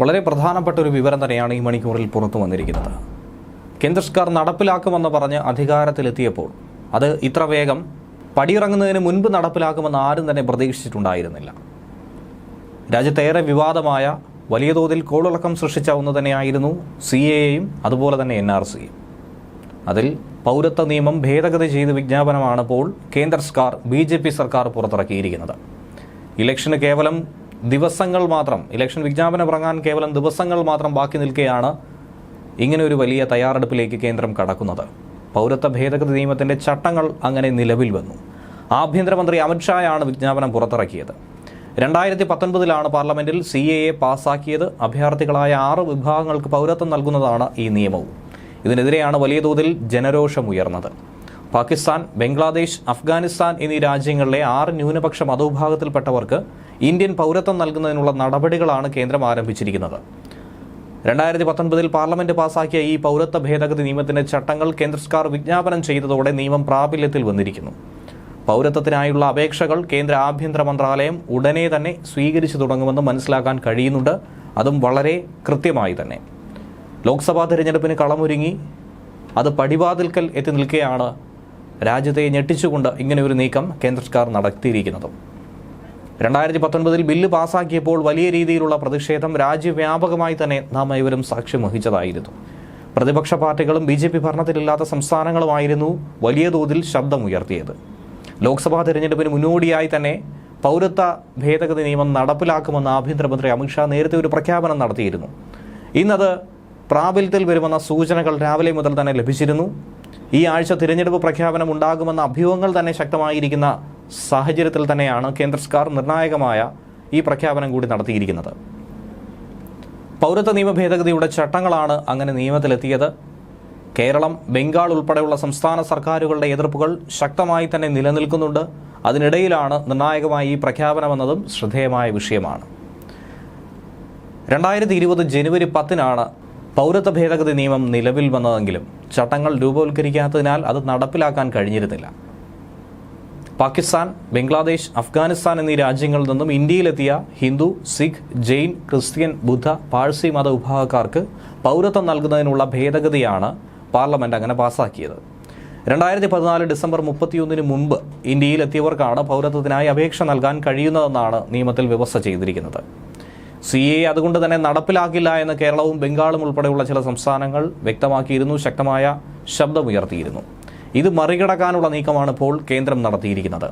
വളരെ പ്രധാനപ്പെട്ട ഒരു വിവരം തന്നെയാണ് ഈ മണിക്കൂറിൽ പുറത്തു വന്നിരിക്കുന്നത്. കേന്ദ്ര സർക്കാർ നടപ്പിലാക്കുമെന്ന് പറഞ്ഞ് അധികാരത്തിലെത്തിയപ്പോൾ അത് ഇത്ര വേഗം പടിയിറങ്ങുന്നതിന് മുൻപ് നടപ്പിലാക്കുമെന്ന് ആരും തന്നെ പ്രതീക്ഷിച്ചിട്ടുണ്ടായിരുന്നില്ല. രാജ്യത്തേറെ വിവാദമായ വലിയ തോതിൽ കോളിളക്കം സൃഷ്ടിച്ച ഒന്ന് തന്നെയായിരുന്നു സി എയും അതുപോലെ തന്നെ എൻ ആർ സിയും. അതിൽ പൗരത്വ നിയമം ഭേദഗതി ചെയ്ത് വിജ്ഞാപനമാണ് ഇപ്പോൾ കേന്ദ്ര സർക്കാർ ബി ജെ പി സർക്കാർ പുറത്തിറക്കിയിരിക്കുന്നത്. ഇലക്ഷന് കേവലം ദിവസങ്ങൾ മാത്രം ഇലക്ഷൻ വിജ്ഞാപനം ഇറങ്ങാൻ കേവലം ദിവസങ്ങൾ മാത്രം ബാക്കി നിൽക്കെയാണ് ഇങ്ങനെ ഒരു വലിയ തയ്യാറെടുപ്പിലേക്ക് കേന്ദ്രം കടക്കുന്നത്. പൗരത്വ ഭേദഗതി നിയമത്തിന്റെ ചട്ടങ്ങൾ അങ്ങനെ നിലവിൽ വന്നു. ആഭ്യന്തരമന്ത്രി അമിത്ഷായാണ് വിജ്ഞാപനം പുറത്തിറക്കിയത്. രണ്ടായിരത്തി പത്തൊൻപതിലാണ് പാർലമെന്റിൽ സി എ എ പാസാക്കിയത് അഭയാർത്ഥികളായ ആറ് വിഭാഗങ്ങൾക്ക് പൗരത്വം നൽകുന്നതാണ് ഈ നിയമവും. ഇതിനെതിരെയാണ് വലിയ തോതിൽ ജനരോഷം ഉയർന്നത് പാകിസ്ഥാൻ ബംഗ്ലാദേശ് അഫ്ഗാനിസ്ഥാൻ എന്നീ രാജ്യങ്ങളിലെ ആറ് ന്യൂനപക്ഷ മതവിഭാഗത്തിൽപ്പെട്ടവർക്ക് ഇന്ത്യൻ പൗരത്വം നൽകുന്നതിനുള്ള നടപടികളാണ് കേന്ദ്രം ആരംഭിച്ചിരിക്കുന്നത്. രണ്ടായിരത്തി പത്തൊൻപതിൽ പാർലമെന്റ് പാസാക്കിയ ഈ പൗരത്വ ഭേദഗതി നിയമത്തിന്റെ ചട്ടങ്ങൾ കേന്ദ്ര സർക്കാർ വിജ്ഞാപനം ചെയ്തതോടെ നിയമം പ്രാബല്യത്തിൽ വന്നിരിക്കുന്നു. പൗരത്വത്തിനായുള്ള അപേക്ഷകൾ കേന്ദ്ര ആഭ്യന്തര മന്ത്രാലയം ഉടനെ തന്നെ സ്വീകരിച്ചു തുടങ്ങുമെന്ന് മനസ്സിലാക്കാൻ കഴിയുന്നുണ്ട്. അതും വളരെ കൃത്യമായി തന്നെ. ലോക്സഭാ തിരഞ്ഞെടുപ്പിന് കളമൊരുങ്ങി. അത് പടിവാതിൽക്കൽ എത്തി നിൽക്കെയാണ് രാജ്യത്തെ ഞെട്ടിച്ചുകൊണ്ട് ഇങ്ങനെ ഒരു നീക്കം കേന്ദ്ര സർക്കാർ നടത്തിയിരിക്കുന്നത്. രണ്ടായിരത്തി പത്തൊൻപതിൽ ബില്ല് പാസാക്കിയപ്പോൾ വലിയ രീതിയിലുള്ള പ്രതിഷേധം രാജ്യവ്യാപകമായി തന്നെ നാം ഏവരും സാക്ഷ്യം വഹിച്ചതായിരുന്നു. പ്രതിപക്ഷ പാർട്ടികളും ബി ജെ പി ഭരണത്തിലില്ലാത്ത സംസ്ഥാനങ്ങളുമായിരുന്നു വലിയ തോതിൽ ശബ്ദമുയർത്തിയത്. ലോക്സഭാ തിരഞ്ഞെടുപ്പിന് മുന്നോടിയായി തന്നെ പൗരത്വ ഭേദഗതി നിയമം നടപ്പിലാക്കുമെന്ന് ആഭ്യന്തരമന്ത്രി അമിത്ഷാ നേരത്തെ ഒരു പ്രഖ്യാപനം നടത്തിയിരുന്നു. ഇന്നത് പ്രാബല്യത്തിൽ വരുമെന്ന സൂചനകൾ രാവിലെ മുതൽ തന്നെ ലഭിച്ചിരുന്നു. ഈ ആഴ്ച തിരഞ്ഞെടുപ്പ് പ്രഖ്യാപനം ഉണ്ടാകുമെന്ന അഭ്യൂഹങ്ങൾ തന്നെ ശക്തമായിരിക്കുന്ന സാഹചര്യത്തിൽ തന്നെയാണ് കേന്ദ്ര സർക്കാർ നിർണായകമായ ഈ പ്രഖ്യാപനം കൂടി നടത്തിയിരിക്കുന്നത്. പൗരത്വ നിയമ ഭേദഗതിയുടെ ചട്ടങ്ങളാണ് അങ്ങനെ നിയമത്തിലെത്തിയത്. കേരളം ബംഗാൾ ഉൾപ്പെടെയുള്ള സംസ്ഥാന സർക്കാരുകളുടെ എതിർപ്പുകൾ ശക്തമായി തന്നെ നിലനിൽക്കുന്നുണ്ട്. അതിനിടയിലാണ് നിർണായകമായ ഈ പ്രഖ്യാപനമെന്നതും ശ്രദ്ധേയമായ വിഷയമാണ്. രണ്ടായിരത്തി ഇരുപത് ജനുവരി പത്തിനാണ് പൗരത്വ ഭേദഗതി നിയമം നിലവിൽ വന്നതെങ്കിലും ചട്ടങ്ങൾ രൂപവൽക്കരിക്കാത്തതിനാൽ അത് നടപ്പിലാക്കാൻ കഴിഞ്ഞിരുന്നില്ല. പാകിസ്ഥാൻ ബംഗ്ലാദേശ് അഫ്ഗാനിസ്ഥാൻ എന്നീ രാജ്യങ്ങളിൽ നിന്നും ഇന്ത്യയിലെത്തിയ ഹിന്ദു സിഖ് ജെയിൻ ക്രിസ്ത്യൻ ബുദ്ധ പാഴ്സി മത വിഭാഗക്കാർക്ക് പൗരത്വം നൽകുന്നതിനുള്ള ഭേദഗതിയാണ് പാർലമെന്റ് അങ്ങനെ പാസാക്കിയത്. രണ്ടായിരത്തി പതിനാല് ഡിസംബർ മുപ്പത്തിയൊന്നിന് മുമ്പ് ഇന്ത്യയിലെത്തിയവർക്കാണ് പൗരത്വത്തിനായി അപേക്ഷ നൽകാൻ കഴിയുന്നതെന്നാണ് നിയമത്തിൽ വ്യവസ്ഥ ചെയ്തിരിക്കുന്നത്. സി എ അതുകൊണ്ട് തന്നെ നടപ്പിലാക്കില്ല എന്ന് കേരളവും ബംഗാളും ഉൾപ്പെടെയുള്ള ചില സംസ്ഥാനങ്ങൾ വ്യക്തമാക്കിയിരുന്നു ശക്തമായ ശബ്ദമുയർത്തിയിരുന്നു. ഇത് മറികടക്കാനുള്ള നീക്കമാണ് ഇപ്പോൾ കേന്ദ്രം നടത്തിയിരിക്കുന്നത്.